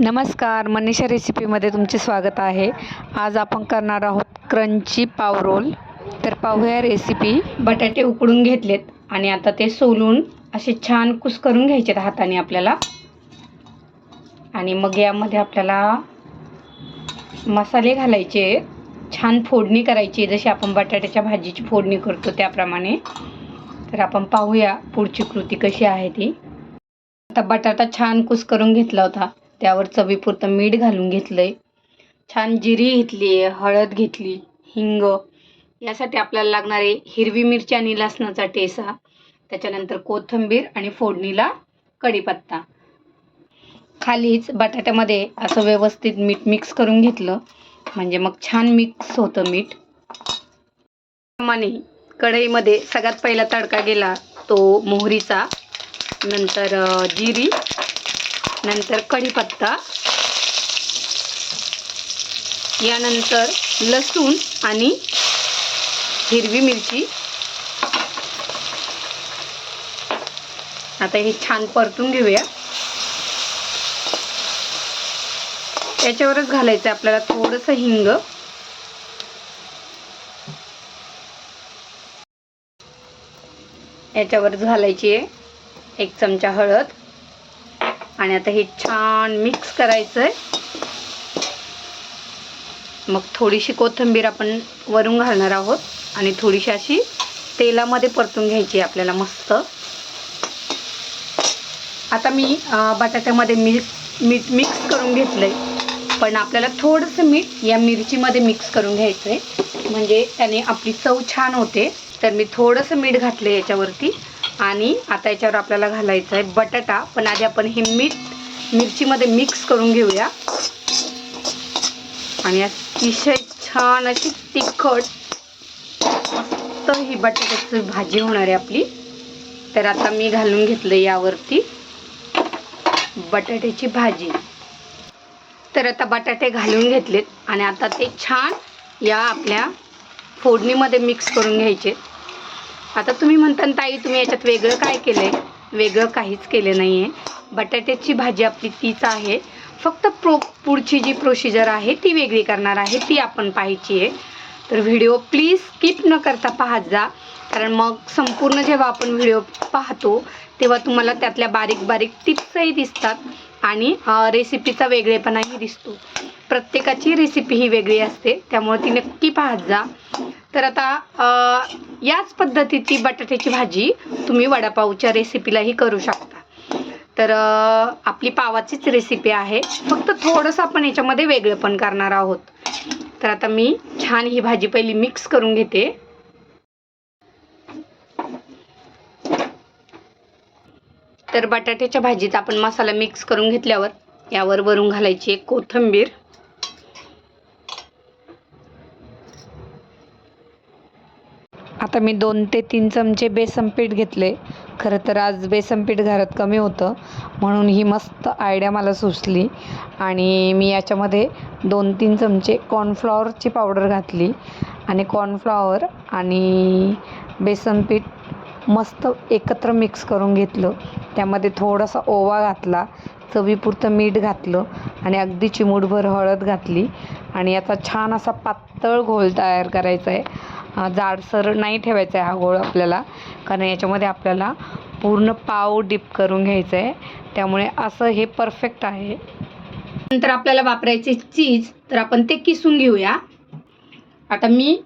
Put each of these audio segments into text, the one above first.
नमस्कार मनीषा रेसिपीमध्ये तुमचे स्वागत आहे. आज आपण करणार आहोत क्रंची पाव रोल. तर पाहूया रेसिपी. बटाटे उकडून घेतलेत आणि आता ते सोलून असे छान कुस करून घ्यायचे घ्यायचेत हाताने आपल्याला. आणि मग यामध्ये आपल्याला मसाले घालायचे छान फोडणी करायची. जशी आपण बटाट्याच्या भाजीची फोडणी करतो त्याप्रमाणे. तर आपण पाहूया पुढची कृती कशी आहे ती. आता बटाटा छान कुस्करून घेतला होता. त्यावर चवीपुरतं मीठ घालून घेतलंय. छान जिरी घेतली आहे हळद घेतली हिंग. यासाठी आपल्याला लागणारे हिरवी मिरची आणि लसणाचा ठेसा. त्याच्यानंतर कोथिंबीर आणि फोडणीला कढीपत्ता. खालीच बटाट्यामध्ये असं व्यवस्थित मीठ मिक्स करून घेतलं. म्हणजे मग छान मिक्स होतं मीठ. प्रमाणे कढईमध्ये सगळ्यात पहिला तडका गेला तो मोहरीचा. नंतर जिरी. नंतर कढीपत्ता. यानंतर लसूण आणि हिरवी मिरची. आता हे छान परतून घेऊया. याच्यावरच घालायचं आपल्याला थोडंसं हिंग. याच्यावरच घालायची आहे एक चमचा हळद. आणि आता हे छान मिक्स करायचं आहे मग थोडीशी कोथिंबीर आपण वरून घालणार आहोत आणि थोडीशी अशी तेलामध्ये परतून घ्यायची आपल्याला मस्त. आता मी बटाट्यामध्ये मीठ मीठ मिक्स करून घेतलं आहे पण आपल्याला थोडंसं मीठ या मिरचीमध्ये मिक्स करून घ्यायचं आहे म्हणजे त्याने आपली चव छान होते. तर मी थोडंसं मीठ घातलं आहे याच्यावरती. आणि आता याच्यावर आपल्याला घालायचं आहे बटाटा. पण आधी आपण हे मीठ मिरचीमध्ये मिक्स करून घेऊया. आणि अतिशय छान अशी तिखट मस्त ही बटाट्याची भाजी होणार आहे आपली. तर आता मी घालून घेतलं यावरती बटाट्याची भाजी. तर आता बटाटे घालून घेतलेत आणि आता ते छान या आपल्या फोडणीमध्ये मिक्स करून घ्यायचे आता तुम्ही म्हणता ना, ताई तुम्ही याच्यात वेगळं काय केलं आहे वेगळं काहीच केलं नाही आहे बटाट्याची भाजी आपली तीच आहे. फक्त प्रो पुढची जी प्रोसिजर आहे ती वेगळी करणार आहे ती आपण पाहायची आहे. तर व्हिडिओ प्लीज स्किप न करता पाहत जा. कारण मग संपूर्ण जेव्हा आपण व्हिडिओ पाहतो तेव्हा तुम्हाला त्यातल्या बारीक बारीक टिप्सही दिसतात आणि रेसिपीचा वेगळेपणाही दिसतो. प्रत्येकाची रेसिपी ही वेगळी असते. त्यामुळे ती नक्की पाहत जा. तर आता याच पद्धतीची बटाट्याची भाजी तुम्ही वडापावच्या रेसिपीलाही करू शकता. तर आपली पावाचीच रेसिपी आहे. फक्त थोडंसं आपण याच्यामध्ये वेगळं पण करणार आहोत. तर आता मी छान ही भाजी पहिली मिक्स करून घेते. तर बटाट्याच्या भाजीत आपण मसाला मिक्स करून घेतल्यावर यावर वरून घालायची एक कोथिंबीर. आता मी दोन ते तीन चमचे बेसन पीठ घेतले. खरं तर आज बेसन पीठ घरात कमी होतं. म्हणून ही मस्त आयडिया मला सुचली. आणि मी याच्यामध्ये दोन तीन चमचे कॉर्नफ्लॉवरची पावडर घातली. आणि कॉर्नफ्लॉवर आणि बेसन पीठ मस्त एकत्र मिक्स करून घेतलं. त्यामध्ये थोडासा ओवा घातला. चवीपुरतं मीठ घातलं. आणि अगदी चिमूटभर हळद घातली. आणि याचा छान असा पातळ घोल तयार करायचा आहे. जाडसर नाही ठेवायचा आहे हा गोळ आपल्याला. कारण याच्यामध्ये आपल्याला पूर्ण पाव डिप करून घ्यायचं आहे. त्यामुळे असं हे परफेक्ट आहे. नंतर आपल्याला वापरायचे चीज तर आपण ते किसून घेऊया. आता मी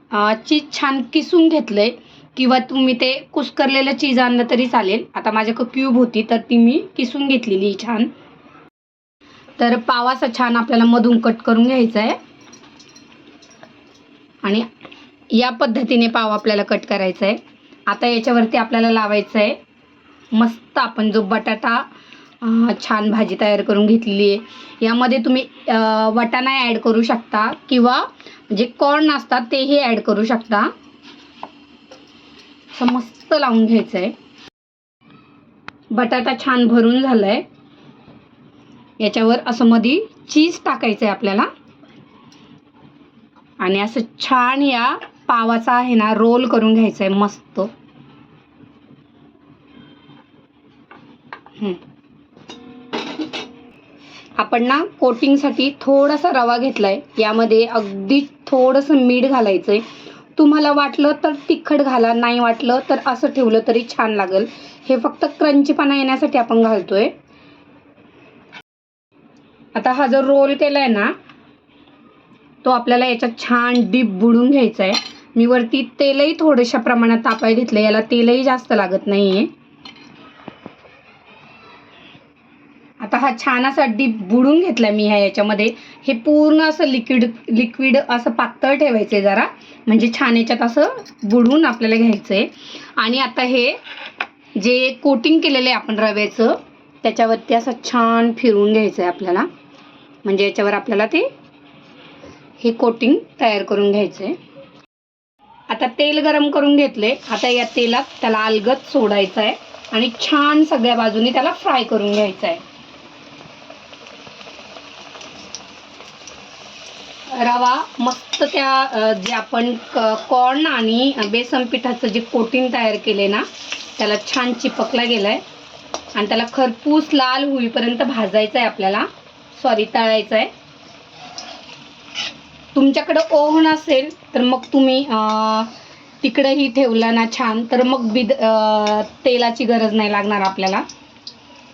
चीज छान किसून घेतलं आहे किंवा तुम्ही ते कुस्करलेलं चीज आणलं तरी चालेल. आता माझ्याकडं क्यूब होती तर ती मी किसून घेतलेली छान. तर पावासा छान आपल्याला मधून कट करून घ्यायचा आहे. आणि या पद्धतीने पाव आपल्याला कट करायचा आहे आता याच्यावरती आपल्याला लावायचं आहे मस्त आपण जो बटाटा छान भाजी तयार करून घेतलेली आहे. यामध्ये तुम्ही अं, वाटाणा ॲड करू शकता किंवा जे कॉर्न असतात तेही ॲड करू शकता. असं मस्त लावून घ्यायचं आहे बटाटा छान भरून झाला आहे याच्यावर असं मध्ये चीज टाकायचं आहे आपल्याला. आणि असं छान या पावाचा आहे ना रोल करून घ्यायचा आहे मस्त आपण ना कोटिंगसाठी थोडासा रवा घेतलाय. यामध्ये अगदी थोडंसं मीठ घालायचं आहे तुम्हाला वाटलं तर तिखट घाला नाही वाटलं तर असं ठेवलं तरी छान लागेल. हे फक्त क्रंचीपणा येण्यासाठी आपण घालतोय. आता हा जो रोल केला आहे ना तो आपल्याला याच्यात छान डीप बुडून घ्यायचा आहे मी वरती तेलही थोड्याशा प्रमाणात तापाय घेतलं याला तेलही जास्त लागत नाही आहे आता हा छान असा डीप बुडून घेतला मी ह्या याच्यामध्ये. हे पूर्ण असं लिक्विड लिक्विड असं पातळ ठेवायचं आहे जरा. म्हणजे छान याच्यात असं बुडवून आपल्याला घ्यायचं आहे आणि आता हे जे कोटिंग केलेलं आहे आपण रव्याचं त्याच्यावरती असं छान फिरवून घ्यायचं आहे आपल्याला. म्हणजे याच्यावर आपल्याला ते हे कोटिंग तयार करून घ्यायचं आहे आता तेल गरम करून घेतले. आता या तेलात त्याला अलगत सोडायचं आहे आणि छान सगळ्या बाजूनी त्याला फ्राय करून घ्यायचं आहे रवा मस्त त्या जे आपण कॉर्न आणि बेसन पिठाचं जे कोटिंग तयार केले ना त्याला छान चिपकला गेलाय. आणि त्याला खरपूस लाल होईपर्यंत भाजायचं आहे आपल्याला. सॉरी तळायचं आहे तुमच्याकडं ओव्हन असेल तर मग तुम्ही तिकडेही तिकडंही ठेवला ना छान तर मग विद तेलाची गरज नाही लागणार आपल्याला.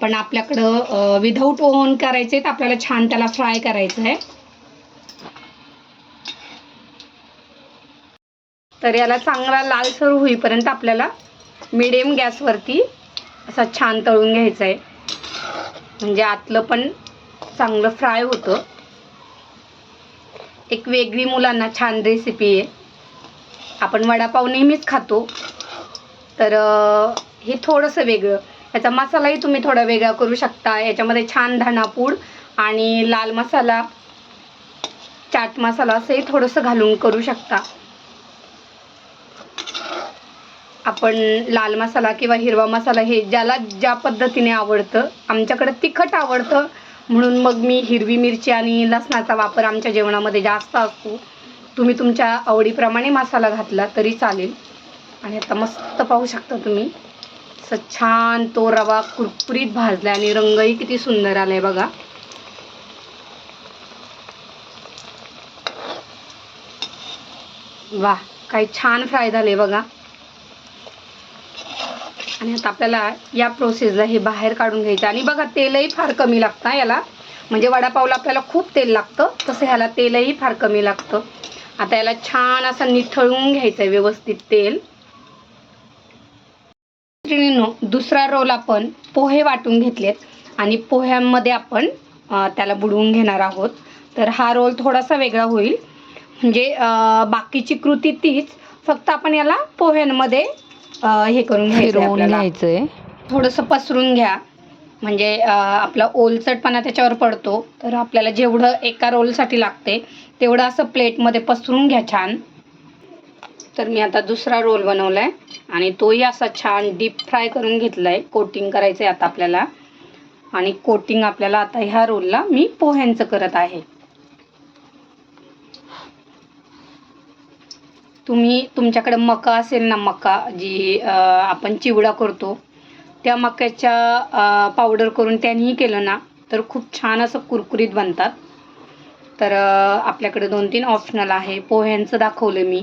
पण आपल्याकडं विदाऊट ओव्हन करायचे तर आपल्याला छान त्याला फ्राय करायचं आहे. तर याला चांगला लालसर होईपर्यंत आपल्याला मिडियम गॅसवरती असा छान तळून घ्यायचा आहे. म्हणजे आतलं पण चांगलं फ्राय होतं. एक वेगळी मुलांना छान रेसिपी आहे. आपण वडापाव नेहमीच खातो. तर हे थोडंसं वेगळं. याचा मसालाही तुम्ही थोडा वेगळा करू शकता. याच्यामध्ये छान धणापूड आणि लाल मसाला चाट मसाला असंही थोडंसं घालून करू शकता. आपण लाल मसाला किंवा हिरवा मसाला हे ज्याला ज्या पद्धतीने आवडतं आमच्याकडं तिखट आवडतं म्हणून मग मी हिरवी मिरची आणि लसणाचा वापर आमच्या जेवणामध्ये जास्त असतो. तुम्ही तुमच्या आवडीप्रमाणे मसाला घातला तरी चालेल. आणि आता मस्त पाहू शकता तुम्ही. असं छान तो रवा कुरकुरीत भाजला आणि रंगही किती सुंदर आलाय बघा. वा काही छान फ्राय झाले बघा. आणि आता आपल्याला या प्रोसेसला हे बाहेर काढून घ्यायचं. आणि बघा तेलही फार कमी लागतं याला. म्हणजे वडापावला आपल्याला खूप तेल लागतं तसं ह्याला तेलही फार कमी लागतं. आता याला छान असं निथळून घ्यायचं आहे व्यवस्थित तेल. दुसरा रोल आपण पोहे वाटून घेतलेत. आणि पोह्यांमध्ये आपण त्याला बुडवून घेणार आहोत. तर हा रोल थोडासा वेगळा होईल. म्हणजे बाकीची कृती तीच. फक्त आपण याला पोह्यांमध्ये हे करून घ्यायचं फिरवून घ्यायचंय. थोडंसं पसरून घ्या. म्हणजे आपला ओलचटपणा त्याच्यावर पडतो. तर आपल्याला जेवढं एका रोलसाठी लागते तेवढं असं प्लेटमध्ये पसरून घ्या छान. तर मी आता दुसरा रोल बनवला आहे आणि तोही असा छान डीप फ्राय करून घेतला आहे कोटिंग करायचं आहे आता आपल्याला. आणि कोटिंग आपल्याला आता ह्या रोलला मी पोह्यांचं करत आहे. तुम्ही तुमच्याकडे मका असेल ना मका जी आपण चिवडा करतो त्या मक्याच्या पावडर करून त्यांनीही केलं ना तर खूप छान असं कुरकुरीत बनतात. तर आपल्याकडे दोन तीन ऑप्शनल आहे. पोह्यांचं दाखवलं मी.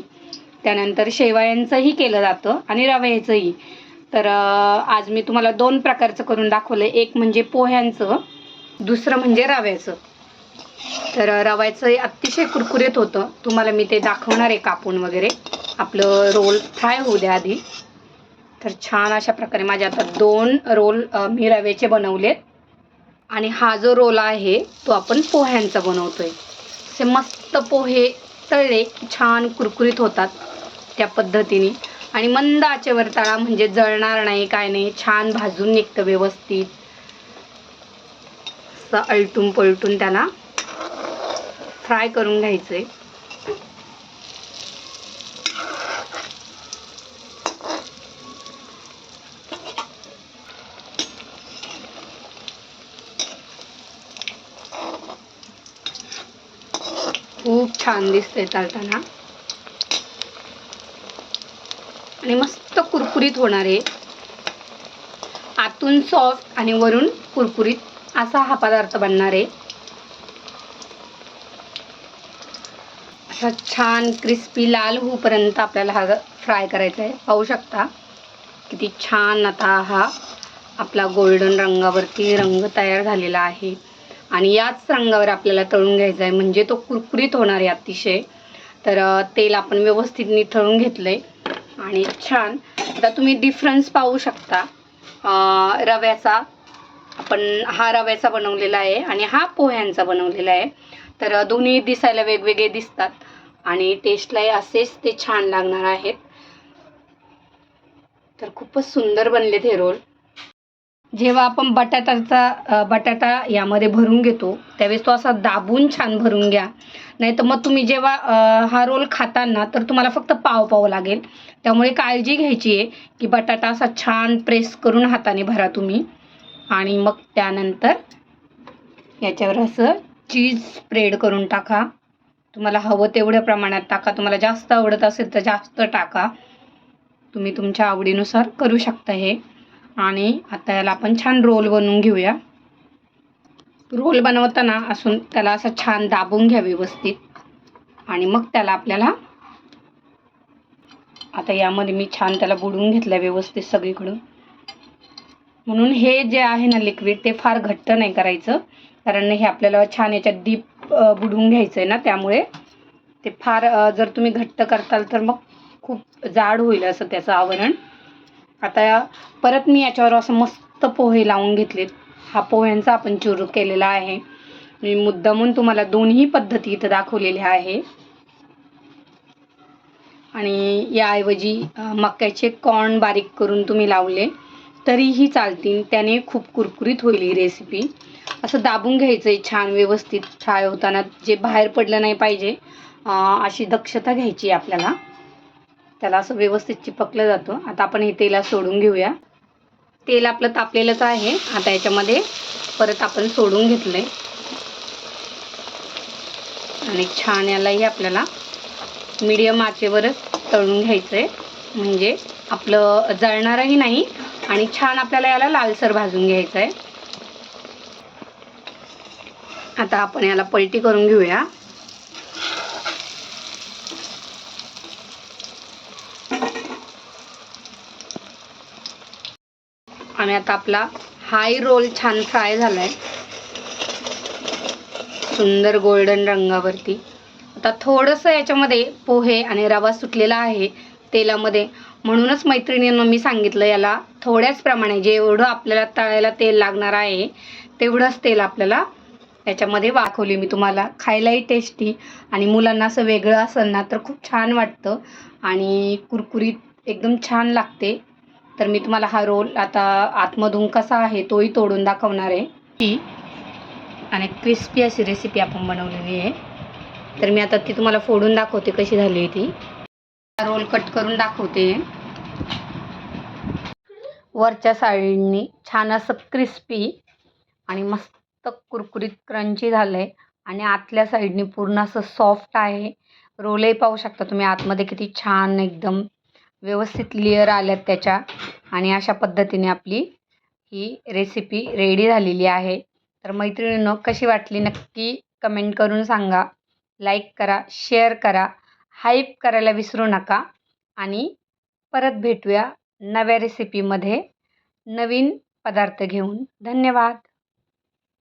त्यानंतर शेवयांचंही केलं जातं आणि रव्याचंही. तर आज मी तुम्हाला दोन प्रकारचं करून दाखवलं. एक म्हणजे पोह्यांचं दुसरं म्हणजे रव्याचं. तर रव्याचं अतिशय कुरकुरीत होतं. तुम्हाला मी ते दाखवणार आहे कापून वगैरे. आपलं रोल फ्राय होऊ द्या आधी. तर छान अशा प्रकारे माझे आता दोन रोल मी रव्याचे बनवलेत. आणि हा जो रोल आहे तो आपण पोह्यांचा बनवतोय. असे मस्त पोहे तळले की छान कुरकुरीत होतात त्या पद्धतीने. आणि मंद आचेवर तळा म्हणजे जळणार नाही काय नाही. छान भाजून निघतं व्यवस्थित. असं अलटून पलटून त्याला फ्राय करून घ्यायचे. खूप छान दिसतंय चालताना आणि मस्त कुरकुरीत होणार आहे. आतून सॉफ्ट आणि वरून कुरकुरीत असा हा पदार्थ बनणार आहे. असा छान क्रिस्पी लाल होऊपर्यंत आपल्याला हा फ्राय करायचा आहे. पाहू शकता किती छान आता हा आपला गोल्डन रंगावरती रंग तयार झालेला आहे. आणि याच रंगावर आपल्याला तळून घ्यायचा आहे. म्हणजे तो कुरकुरीत होणार आहे अतिशय. तर तेल आपण व्यवस्थित निथळून घेतलं आहे आणि छान. आता तुम्ही डिफरन्स पाहू शकता. रव्याचा आपण हा रव्याचा बनवलेला आहे आणि हा पोह्यांचा बनवलेला आहे. तर दोन्ही दिसायला वेगवेगळे दिसतात. आणि टेस्टलाही असेच ते छान लागणार आहेत. तर खूपच सुंदर बनलेत हे रोल. जेव्हा आपण बटाट्याचा बटाटा यामध्ये भरून घेतो त्यावेळेस तो असा दाबून छान भरून घ्या. नाही तर मग तुम्ही जेव्हा हा रोल खाताना तर तुम्हाला फक्त पाव पाव लागेल. त्यामुळे काळजी घ्यायची आहे की बटाटा असा छान प्रेस करून हाताने भरा तुम्ही. आणि मग त्यानंतर याच्यावर असं चीज स्प्रेड करून टाका. तुम्हाला हवं तेवढ्या प्रमाणात टाका. तुम्हाला जास्त आवडत असेल तर जास्त टाका. तुम्ही तुमच्या आवडीनुसार करू शकता हे. आणि आता याला आपण छान रोल बनवून घेऊया. रोल बनवताना असून त्याला असं छान दाबून घ्या व्यवस्थित. आणि मग त्याला आपल्याला आता यामध्ये मी छान त्याला बुडवून घेतलं व्यवस्थित सगळीकडून. म्हणून हे जे आहे ना लिक्विड ते फार घट्ट नाही करायचं. कारण हे आपल्याला छान याच्यात डीप बुडवून घ्यायचं आहे ना त्यामुळे. ते फार जर तुम्ही घट्ट करताल तर मग खूप जाड होईल असं त्याचं आवरण. आता परत मी याच्यावर असं मस्त पोहे लावून घेतलेत. हा पोह्यांचा आपण चुरू केलेला आहे. मी मुद्दामून तुम्हाला दोन्ही पद्धती इथं दाखवलेल्या आहे. आणि याऐवजी मक्याचे कॉर्न बारीक करून तुम्ही लावले तरीही चालतील. त्याने खूप कुरकुरीत होईल ही रेसिपी असं दाबून घ्यायचं आहे छान व्यवस्थित फ्राय होताना. जे बाहेर पडलं नाही पाहिजे अशी दक्षता घ्यायची आहे आपल्याला. त्याला असं व्यवस्थित चिपकलं जातं. आता आपण हे तेला सोडून घेऊया. तेल आपलं तापलेलंच आहे. आता याच्यामध्ये परत आपण सोडून घेतलं आहे आणि छान यालाही आपल्याला मीडियम आचेवरच तळून घ्यायचं आहे म्हणजे आपलं जळणारही नाही आणि छान आपल्याला याला लालसर भाजून घ्यायचं आहे आता आपण याला पलटी करून घेऊया. आणि आता आपला हाय रोल छान फ्राय झालाय. सुंदर गोल्डन रंगावरती. आता थोडंसं याच्यामध्ये पोहे आणि रवा सुटलेला आहे तेलामध्ये. म्हणूनच मैत्रिणींना मी सांगितलं याला थोड्याच प्रमाणे जेवढं आपल्याला तळायला तेल लागणार आहे तेवढंच तेल आपल्याला त्याच्यामध्ये वाखवली मी तुम्हाला. खायलाही टेस्टी आणि मुलांना असं वेगळं असेल ना तर खूप छान वाटतं. आणि कुरकुरीत एकदम छान लागते. तर मी तुम्हाला हा रोल आता आतमधून कसा आहे तोही तोडून दाखवणार आहे. ही आणि क्रिस्पी अशी रेसिपी आपण बनवलेली आहे. तर मी आता ती तुम्हाला फोडून दाखवते कशी झाली आहे ती. रोल कट करून दाखवते. वरच्या साईडनी छान असं क्रिस्पी आणि मस्त मस्त कुरकुरीत क्रंची झालं आहे आणि आतल्या साईडनी पूर्ण असं सॉफ्ट आहे. रोलही पाहू शकता तुम्ही आतमध्ये किती छान एकदम व्यवस्थित लेअर आल्यात त्याच्या आणि अशा पद्धतीने आपली ही रेसिपी रेडी झालेली आहे. तर मैत्रिणींनो कशी वाटली नक्की कमेंट करून सांगा. लाईक करा शेअर करा हाईप करायला विसरू नका आणि परत भेटूया नव्या रेसिपीमध्ये नवीन पदार्थ घेऊन. धन्यवाद!